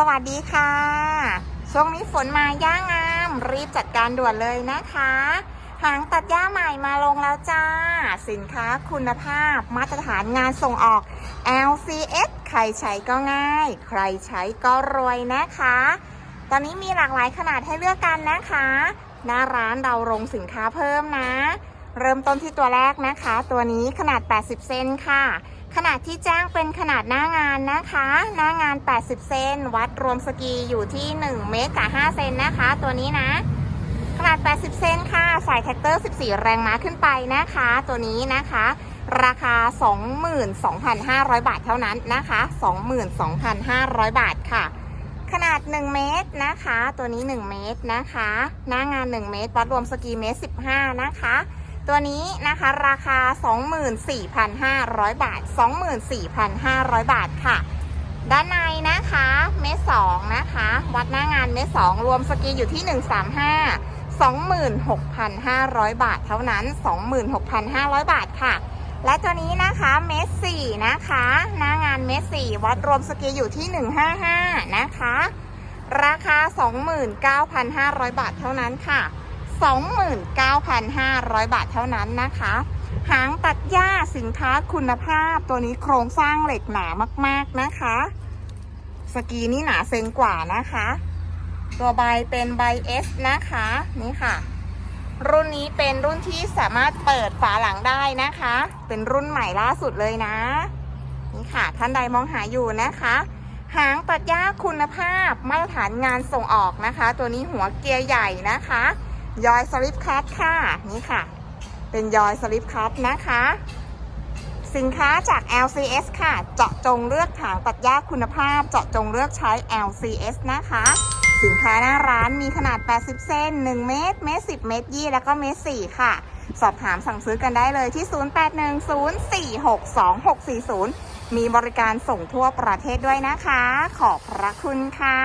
สวัสดีค่ะ ช่วงนี้ฝนมาย่างงาม รีบจัดการด่วนเลยนะคะ หางตัดหญ้าใหม่มาลงแล้วจ้า สินค้าคุณภาพมาตรฐานงานส่งออก LCS ใครใช้ก็ง่าย ใครใช้ก็รวยนะคะ ตอนนี้มีหลากหลายขนาดให้เลือกกันนะคะ หน้าร้านเราลงสินค้าเพิ่มนะ เริ่มต้นที่ตัวแรกนะคะ ตัวนี้ขนาด 80 เซนค่ะ ขนาดที่แจ้งเป็นขนาดหน้างานนะคะ หน้างาน 80 เซนวัดรวมสกีอยู่ที่ 1 เมตรกับ5เซนนะคะ ตัวนี้นะ ขนาด 80 เซนค่ะสายแท็กเตอร์ 14 แรงม้าขึ้นไปนะคะ ตัวนี้นะคะ ราคา 22,500 บาทเท่านั้นนะคะ 22,500 บาทค่ะขนาด 1 เมตรนะคะ ตัวนี้ 1 เมตรนะคะ หน้างาน 1 เมตรวัดรวมสกีเมตร 15 นะคะ ตัวนี้นะคะราคา 24,500 บาท 24,500 บาทค่ะ ด้านในนะคะเมตรสองนะคะ วัดหน้างานเมตรสองรวมสกีอยู่ที่ 135 26,500 บาทเท่านั้น 26,500 บาทค่ะ และตัวนี้นะคะเมตรสี่นะคะ หน้างานเมตรสี่วัดรวมสกีอยู่ที่ 155 นะคะ ราคา 29,500 บาทเท่านั้นค่ะ 29,500 บาทเท่านั้นนะคะ หางตัดหญ้าสินค้าคุณภาพตัวนี้โครงสร้างเหล็กหนามากๆนะคะ สกีนี่หนาเซนกว่านะคะ ตัวใบเป็นใบ S นะคะนี่ค่ะ รุ่นนี้เป็นรุ่นที่สามารถเปิดฝาหลังได้นะคะ เป็นรุ่นใหม่ล่าสุดเลยนะ นี่ค่ะ ท่านใดมองหาอยู่นะคะหางตัดหญ้าคุณภาพมาตรฐานงานส่งออกนะคะ ตัวนี้หัวเกียร์ใหญ่นะคะ ยอยสลิปคัตค่ะ นี่ค่ะ เป็นยอยสลิปคัตนะคะ สินค้าจาก LCS ค่ะ เจาะจงเลือกหางตัดหญ้าคุณภาพ เจาะจงเลือกใช้ LCS นะคะ สินค้าหน้าร้านมีขนาด 80 เซน1 เมตร เมตร 10 เมตร20แล้วก็เมตร 4 ค่ะ สอบถามสั่งซื้อกันได้เลยที่ 0810462640 มีบริการส่งทั่วประเทศด้วยนะคะ ขอบพระคุณค่ะ